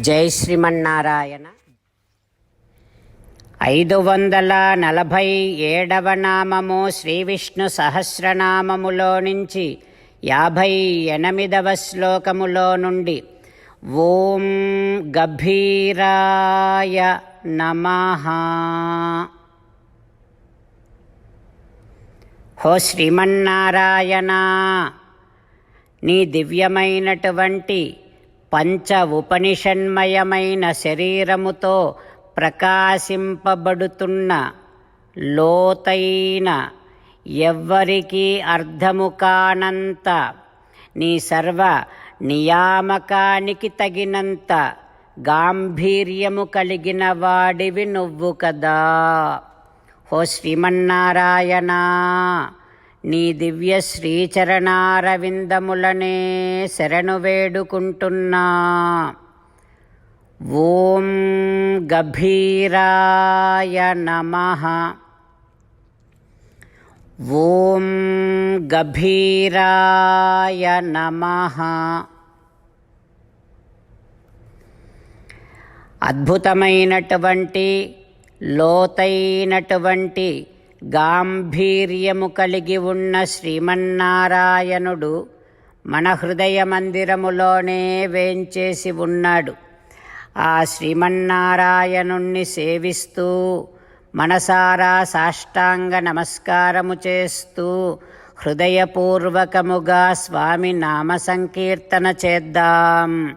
జై శ్రీమన్నారాయణ. ఐదు వందల నలభై ఏడవ నామము శ్రీ విష్ణు సహస్రనామములో నుంచి యాభై ఎనిమిదవ శ్లోకములో నుండి ఓం గభీరాయ నమ. హో శ్రీమన్నారాయణ నీ దివ్యమైనటువంటి పంచ ఉపనిషన్మయమైన శరీరముతో ప్రకాశింపబడుతున్న లోతైన ఎవ్వరికీ అర్థము కానంత నీ సర్వ నియామకానికి తగినంత గాంభీర్యము కలిగిన వాడివి నువ్వు కదా. హో శ్రీమన్నారాయణ! నీ దివ్య శ్రీచరణారవిందములనే శరణు వేడుకుంటున్నా. ఓం గభీరాయ నమ. ఓం గభీరాయ నమ. అద్భుతమైనటువంటి లోతైనటువంటి గాంభీర్యము కలిగి ఉన్న శ్రీమన్నారాయణుడు మన హృదయ మందిరములోనే వేంచేసి ఉన్నాడు. ఆ శ్రీమన్నారాయణుణ్ణి సేవిస్తూ మనసారా సాష్టాంగ నమస్కారము చేస్తూ హృదయపూర్వకముగా స్వామి నామ సంకీర్తన చేద్దాం.